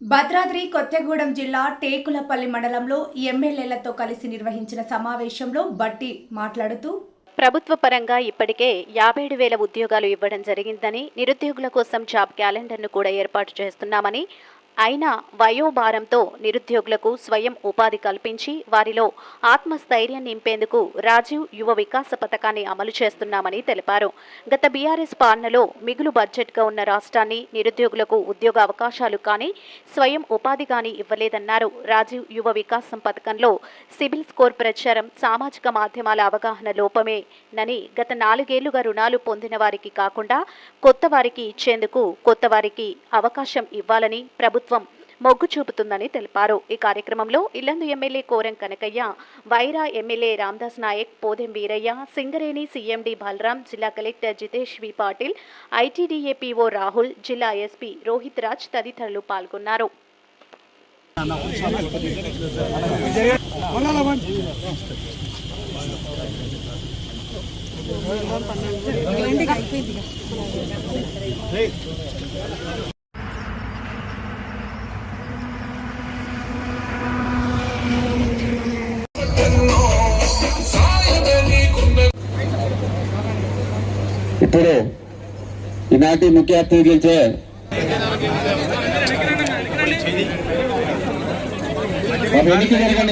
భద్రాద్రి కొత్తగూడెం జిల్లా టేకులపల్లి మండలంలో ఎమ్మెల్యేలతో కలిసి నిర్వహించిన సమావేశంలో బట్టి మాట్లాడుతూ ప్రభుత్వ పరంగా ఇప్పటికే యాభై ఏడు వేల ఉద్యోగాలు ఇవ్వడం జరిగిందని నిరుద్యోగుల కోసం జాబ్ క్యాలెండర్ను కూడా ఏర్పాటు చేస్తున్నామని అయినా వయోభారంతో నిరుద్యోగులకు స్వయం ఉపాధి కల్పించి వారిలో ఆత్మస్థైర్యం నింపేందుకు రాజీవ్ యువ వికాస పథకాన్ని అమలు చేస్తున్నామని తెలిపారు. గత బీఆర్ఎస్ పాలనలో మిగులు బడ్జెట్గా ఉన్న రాష్ట్రాన్ని నిరుద్యోగులకు ఉద్యోగ అవకాశాలు కానీ స్వయం ఉపాధి కానీ ఇవ్వలేదన్నారు. రాజీవ్ యువ వికాసం పథకంలో సిబిల్ స్కోర్ ప్రచారం సామాజిక మాధ్యమాల అవగాహన లోపమేనని గత నాలుగేళ్ళుగా రుణాలు పొందిన వారికి కాకుండా కొత్త వారికి ఇచ్చేందుకు కొత్త వారికి అవకాశం ఇవ్వాలని ప్రభుత్వం మొగ్గు చూపుతుందని తెలిపారు. ఈ కార్యక్రమంలో Yellandu MLA Koram Kanakaiah Wyra MLA Ramdas Naik Podem Veeraiah Singareni CMD Balram జిల్లా collector Jitesh V Patil ITDA PO Rahul జిల్లా ఎస్పీ రోహిత్ రాజ్ తదితరులు పాల్గొన్నారు. ఇప్పుడు ఈనాటి ముఖ్య అతిథులచే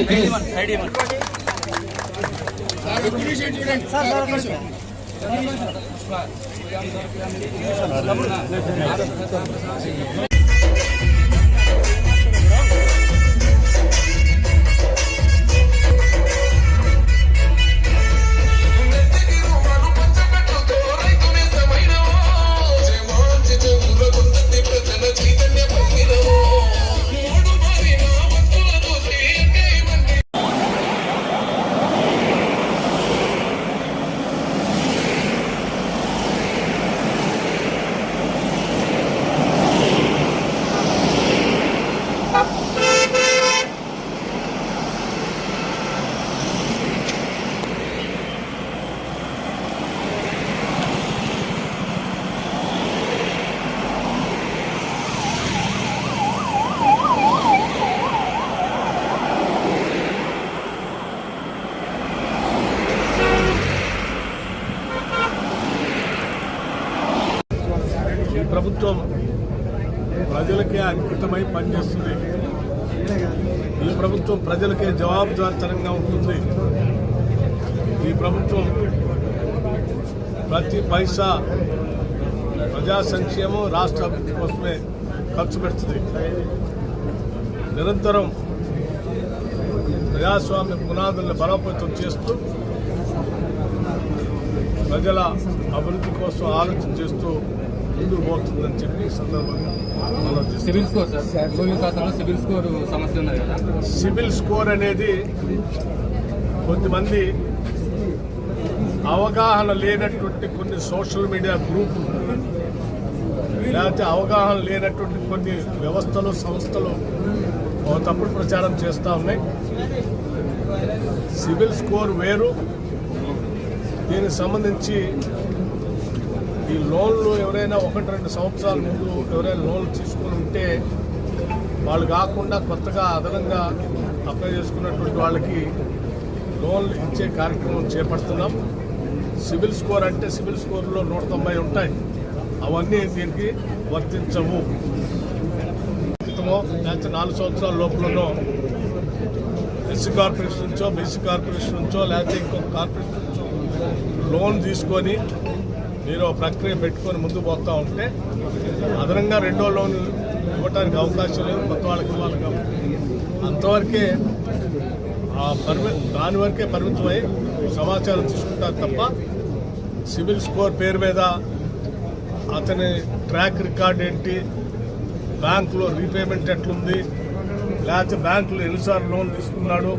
ప్లీజ్ ఈ ప్రభుత్వం ప్రజలకే అంకితమై పనిచేస్తుంది. ఈ ప్రభుత్వం ప్రజలకే జవాబుదారితనంగా ఉంటుంది. ఈ ప్రభుత్వం ప్రతి పైసా ప్రజా సంక్షేమం రాష్ట్ర అభివృద్ధి కోసమే ఖర్చు పెడుతుంది. నిరంతరం ప్రజాస్వామ్య పునాదులను బలోపేతం చేస్తూ ప్రజల అభివృద్ధి కోసం ఆలోచన చేస్తూ ముందుకు పోతుందని చెప్పి సందర్భంగా. CIBIL score sir? CIBIL score సమస్య ఉన్నది కదా? సివిల్ స్కోర్ అనేది కొద్దిమంది అవగాహన లేనటువంటి కొన్ని సోషల్ మీడియా గ్రూపులు లేకపోతే అవగాహన లేనటువంటి కొన్ని వ్యవస్థలు సంస్థలు తప్పుడు ప్రచారం చేస్తూ ఉన్నాయి. సివిల్ స్కోర్ వేరు. దీనికి సంబంధించి ఈ లోన్లు ఎవరైనా ఒకటి రెండు సంవత్సరాల ముందు ఎవరైనా లోన్లు తీసుకుని ఉంటే వాళ్ళు కాకుండా కొత్తగా అదనంగా అప్లై చేసుకున్నటువంటి వాళ్ళకి లోన్లు ఇచ్చే కార్యక్రమం చేపడుతున్నాం. సివిల్ స్కోర్ అంటే సివిల్ స్కోర్లో నూట తొంభై ఉంటాయి. అవన్నీ దీనికి వర్తించవు. క్రితమో లేకపోతే నాలుగు సంవత్సరాల లోపలనో ఎస్సీ కార్పొరేషన్ నుంచో బీసీ కార్పొరేషన్ నుంచో లేకపోతే ఇంకొక కార్పొరేషన్ నుంచో లోన్ తీసుకొని మీరు ప్రక్రియ పెట్టుకొని ముందు పోతూ ఉంటే అదనంగా రెండో లోన్ ఇవ్వడానికి అవకాశం లేదు కొత్త వాళ్ళకి ఇవ్వాలి కాబట్టి. అంతవరకే ఆ పరిమి దాని వరకే పరిమితమై సమాచారం తీసుకుంటారు తప్ప సివిల్ స్కోర్ పేరు మీద అతని ట్రాక్ రికార్డ్ ఏంటి బ్యాంకులో రీపేమెంట్ ఎట్లుంది లేకపోతే బ్యాంకులో ఎన్నిసార్లు లోన్ తీసుకున్నాడు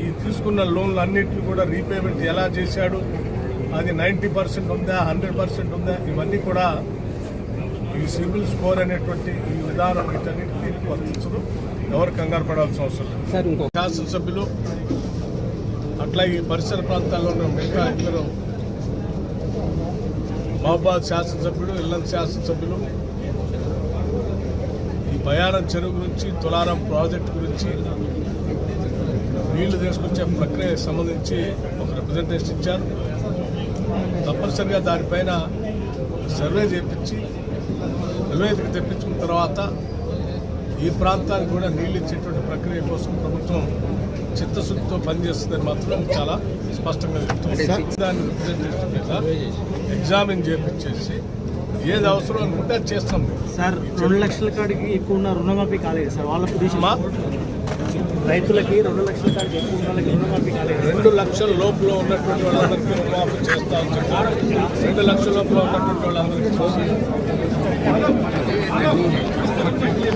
ఈ తీసుకున్న లోన్లు అన్నింటినీ కూడా రీపేమెంట్ ఎలా చేశాడు అది నైంటీ పర్సెంట్ ఉందా హండ్రెడ్ పర్సెంట్ ఉందా ఇవన్నీ కూడా ఈ సివిల్ స్కోర్ అనేటువంటి ఈ విధానం వీటన్నిటికీ వర్తించదు ఎవరు కంగారు పడాల్సిన అవసరం లేదు. శాసనసభ్యులు అట్లా ఈ పరిసర ప్రాంతాల్లో ఉన్న మిగతా ఇద్దరు మహబాద్ శాసనసభ్యుడు ఇల్లంత శాసనసభ్యులు ఈ బయారం చెరువు గురించి తులారం ప్రాజెక్టు గురించి నీళ్ళు తీసుకొచ్చే ప్రక్రియకు సంబంధించి ఒక రిప్రజెంటేషన్ ఇచ్చారు. తప్పనిసరిగా దానిపైన సర్వే చేపించి నివేదిక తెప్పించుకున్న తర్వాత ఈ ప్రాంతానికి కూడా నీళ్ళు ఇచ్చేటువంటి ప్రక్రియ కోసం ప్రభుత్వం చిత్తశుద్ధితో పనిచేస్తుందని మాత్రం చాలా స్పష్టంగా చెప్తుంది దాని రిప్రజెంటేషన్ మీద ఎగ్జామిన్ చేపించేసి ఏది అవసరం అనుకుంటే అది చేస్తాం. సార్ రెండు లక్షల కాడికి ఎక్కువ ఉన్న రుణమాఫీ కాలేదు సార్. వాళ్ళ రైతులకి రెండు లక్షల కాడికి ఎక్కువ ఉన్న వాళ్ళకి రుణమాఫీ కాలేదు. రెండు లక్షల లోపల ఉన్నటువంటి వాళ్ళందరికీ రుణమాఫీ చేస్తా చెప్పారు. రెండు లక్షల లోపల ఉన్నటువంటి వాళ్ళందరికీ